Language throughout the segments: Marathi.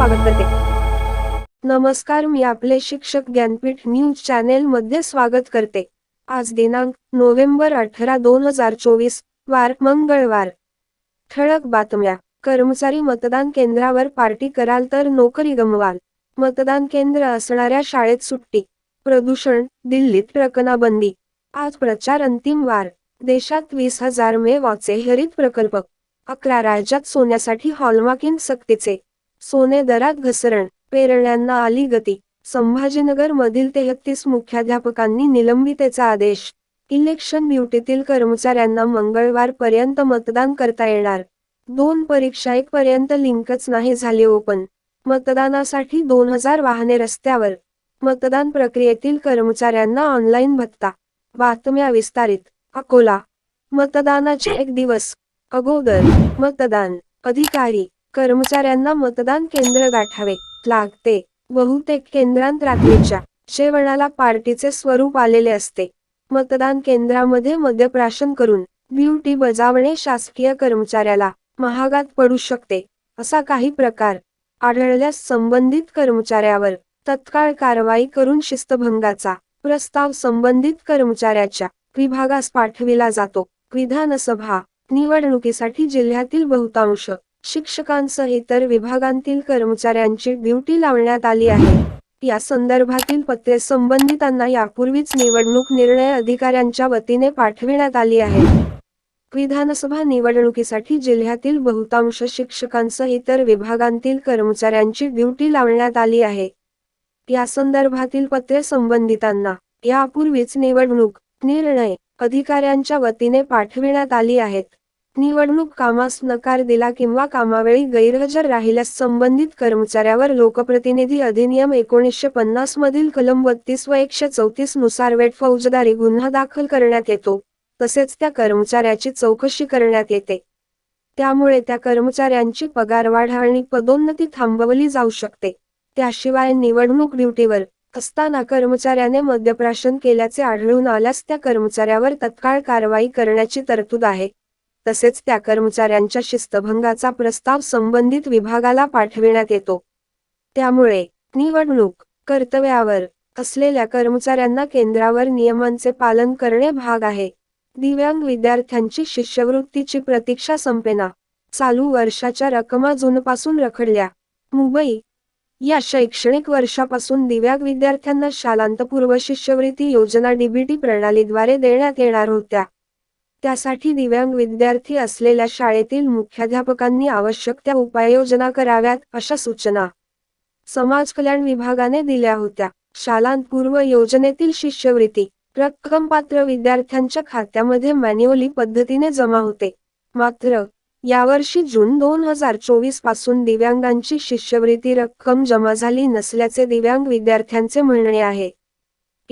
स्वागत करते. नमस्कार मी आपले शिक्षक ज्ञानपीठ न्यूज चॅनेल मध्ये स्वागत करते. आज दिनांक नोव्हेंबर अठरा दोन हजार चोवीस वार मंगळवार. ठळक बातम्या. कर्मचारी मतदान केंद्रावर पार्टी कराल तर नोकरी गमवाल. मतदान केंद्र असणाऱ्या शाळेत सुट्टी. प्रदूषण दिल्लीत रकनाबंदी. आज प्रचार अंतिम वार. देशात वीस हजार मे वाचे हरित प्रकल्प. अकरा राज्यात सोन्यासाठी हॉलमार्किंग सक्तीचे. सोने दरात घसरण पेरण्यांना आली गती. संभाजीनगर मधील तेहतीस मुख्याध्यापकांनी निलंबितेचा आदेश. इलेक्शन ड्युटीतील कर्मचाऱ्यांना मंगळवार पर्यंत मतदान करता येणार. दोन परीक्षा एक पर्यंत लिंकच नाही झाली ओपन. मतदानासाठी दोन हजार वाहने रस्त्यावर. मतदान प्रक्रियेतील कर्मचाऱ्यांना ऑनलाईन भत्ता. बातम्या विस्तारित. अकोला. मतदानाचे एक दिवस. अगोदर. मतदान. अधिकारी. कर्मचाऱ्यांना मतदान केंद्र गाठावे लागते. बहुतेक केंद्रांत रात्रीच्या जेवणाला पार्टीचे स्वरूप आलेले असते. मतदान केंद्रामध्ये मद्यप्राशन करून ड्युटी बजावणे शासकीय कर्मचाऱ्याला महागात पडू शकते असा काही प्रकार आढळल्यास संबंधित कर्मचाऱ्यावर तत्काळ कारवाई करून शिस्तभंगाचा प्रस्ताव संबंधित कर्मचाऱ्याच्या विभागास पाठविला जातो. विधानसभा निवडणुकीसाठी जिल्ह्यातील बहुतांश शिक्षकांसह इतर विभागांतील कर्मचाऱ्यांची ड्युटी लावण्यात आली आहे. या संदर्भातील पत्रे संबंधितांना यापूर्वीच निवडणूक निर्णय अधिकाऱ्यांच्या वतीने पाठविण्यात आली आहे विधानसभा निवडणुकीसाठी जिल्ह्यातील बहुतांश शिक्षकांसह इतर विभागांतील कर्मचाऱ्यांची ड्युटी लावण्यात आली आहे. या संदर्भातील पत्रे संबंधितांना यापूर्वीच निवडणूक निर्णय अधिकाऱ्यांच्या वतीने पाठविण्यात आली आहेत. निवडणूक कामास नकार दिला किंवा कामावेळी गैरहजर राहिल्यास संबंधित कर्मचाऱ्यावर लोकप्रतिनिधी अधिनियम एकोणीसशे पन्नास मधील कलम बत्तीस व एकशे चौतीसनुसार वेट फौजदारी गुन्हा दाखल करण्यात येतो तसेच त्या कर्मचाऱ्याची चौकशी करण्यात येते. त्यामुळे त्या कर्मचाऱ्यांची पगारवाढ आणि पदोन्नती थांबवली जाऊ शकते. त्याशिवाय निवडणूक ड्युटीवर असताना कर्मचाऱ्याने मद्यप्राशन केल्याचे आढळून आल्यास त्या कर्मचाऱ्यावर तत्काळ कारवाई करण्याची तरतूद आहे. तसेच त्या कर्मचाऱ्यांच्या शिस्तभंगाचा प्रस्ताव संबंधित विभागाला पाठविण्यात येतो. त्यामुळे निवडणूक कर्तव्यावर असलेल्या कर्मचाऱ्यांना केंद्रावर नियमांचे पालन करणे भाग आहे. दिव्यांग विद्यार्थ्यांची शिष्यवृत्तीची प्रतीक्षा संपेना. चालू वर्षाच्या रकमा जूनपासून रखडल्या. मुंबई या शैक्षणिक वर्षापासून दिव्यांग विद्यार्थ्यांना शालांतपूर्व शिष्यवृत्ती योजना डीबीटी प्रणालीद्वारे देण्यात येणार होत्या. त्यासाठी दिव्यांग विद्यार्थी असलेल्या शाळेतील मुख्याध्यापकांनी आवश्यक त्या उपाययोजना कराव्यात अशा सूचना समाज कल्याण विभागाने दिल्या होत्या. शालांतपूर्व योजनेतील शिष्यवृत्ती रक्कम पात्र विद्यार्थ्यांच्या खात्यामध्ये मॅन्युअली पद्धतीने जमा होते. मात्र यावर्षी जून दोन हजार चोवीसपासून दिव्यांगांची शिष्यवृत्ती रक्कम जमा झाली नसल्याचे दिव्यांग विद्यार्थ्यांचे म्हणणे आहे.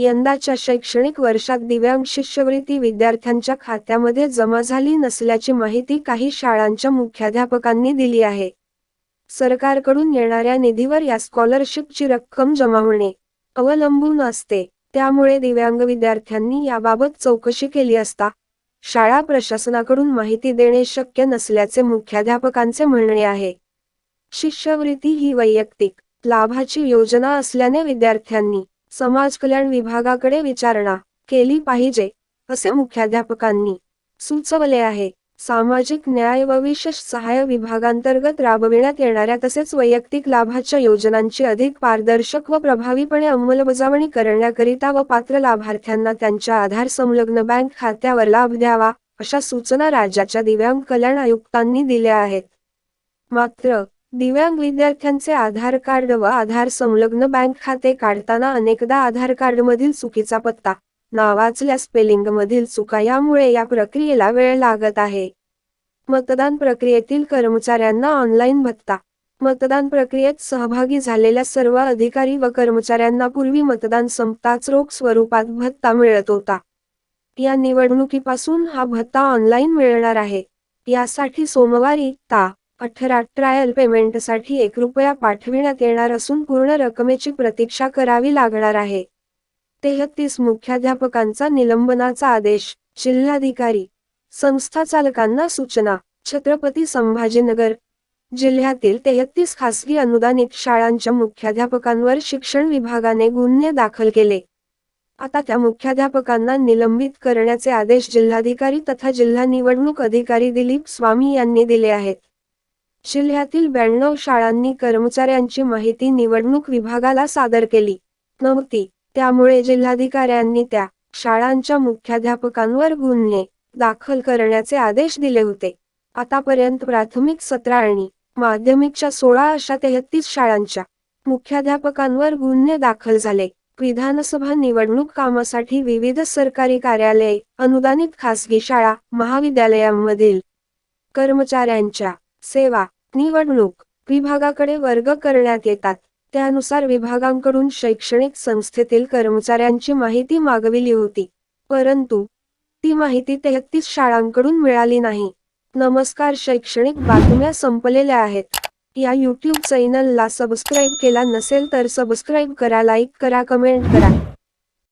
यंदाच्या शैक्षणिक वर्षात दिव्यांग शिष्यवृत्ती विद्यार्थ्यांच्या खात्यामध्ये जमा झाली नसल्याची माहिती काही शाळांच्या मुख्याध्यापकांनी दिली आहे. सरकारकडून येणाऱ्या निधीवर या स्कॉलरशिपची रक्कम जमा होणे अवलंबून असते. त्यामुळे दिव्यांग विद्यार्थ्यांनी याबाबत चौकशी केली असता शाळा प्रशासनाकडून माहिती देणे शक्य नसल्याचे मुख्याध्यापकांचे म्हणणे आहे. शिष्यवृत्ती ही वैयक्तिक लाभाची योजना असल्याने विद्यार्थ्यांनी समाज कल्याण विभागाकडे विचारणा केली पाहिजे असे मुख्याध्यापकांनी सुचवले आहे. सामाजिक न्याय व विशेष सहाय्य विभागांतर्गत राबविण्यात येणाऱ्या तसेच वैयक्तिक लाभाच्या योजनांची अधिक पारदर्शक व प्रभावीपणे अंमलबजावणी करण्याकरिता व पात्र लाभार्थ्यांना त्यांच्या आधार संलग्न बँक खात्यावर लाभ द्यावा अशा सूचना राज्याच्या दिव्यांग कल्याण आयुक्तांनी दिल्या आहेत. मात्र दिव्यांग विद्यार्थ्यांचे आधार कार्ड व आधार संलग्न बँक खाते काढताना अनेकदा आधार कार्डमधील चुकीचा पत्ता नावाचल्या स्पेलिंगमधील चुका यामुळे या प्रक्रियेला वेळ लागत आहे. मतदान प्रक्रियेतील कर्मचाऱ्यांना ऑनलाईन भत्ता मतदान प्रक्रियेत सहभागी झालेल्या सर्व अधिकारी व कर्मचाऱ्यांना पूर्वी मतदान संपताच रोख स्वरूपात भत्ता मिळत होता. या निवडणुकीपासून हा भत्ता ऑनलाईन मिळणार आहे. यासाठी सोमवारी ता. अठरा ट्रायल पेमेंटसाठी एक रुपया पाठविण्यात येणार असून पूर्ण रकमेची प्रतीक्षा करावी लागणार आहे. तेहतीस मुख्याध्यापकांचा निलंबनाचा आदेश जिल्हाधिकारी संस्था चालकांना सूचना छत्रपती संभाजीनगर जिल्ह्यातील तेहतीस खासगी अनुदानित शाळांच्या मुख्याध्यापकांवर शिक्षण विभागाने गुन्हे दाखल केले. आता त्या मुख्याध्यापकांना निलंबित करण्याचे आदेश जिल्हाधिकारी तथा जिल्हा निवडणूक अधिकारी दिलीप स्वामी यांनी दिले आहेत. जिल्ह्यातील ब्याण्णव शाळांनी कर्मचाऱ्यांची माहिती निवडणूक विभागाला सादर केली नव्हती. त्यामुळे जिल्हाधिकाऱ्यांनी त्या शाळांच्या मुख्याध्यापकांवर गुन्हे दाखल करण्याचे आदेश दिले होते. आतापर्यंत प्राथमिक सतरा आणि माध्यमिकच्या सोळा अशा तेहतीस शाळांच्या मुख्याध्यापकांवर गुन्हे दाखल झाले. विधानसभा निवडणूक कामासाठी विविध सरकारी कार्यालये अनुदानित खासगी शाळा महाविद्यालयांमधील कर्मचाऱ्यांच्या सेवा निवडणूक विभागाकडे वर्ग करण्यात येतात. त्यानुसार विभागांकडून शैक्षणिक संस्थेतील कर्मचाऱ्यांची माहिती मागविली होती. परंतु ती माहिती तेहतीस शाळांकडून मिळाली नाही. नमस्कार शैक्षणिक बातम्या संपलेल्या आहेत. या यूट्यूब चॅनलला सबस्क्राईब केला नसेल तर सबस्क्राईब करा लाईक करा कमेंट करा.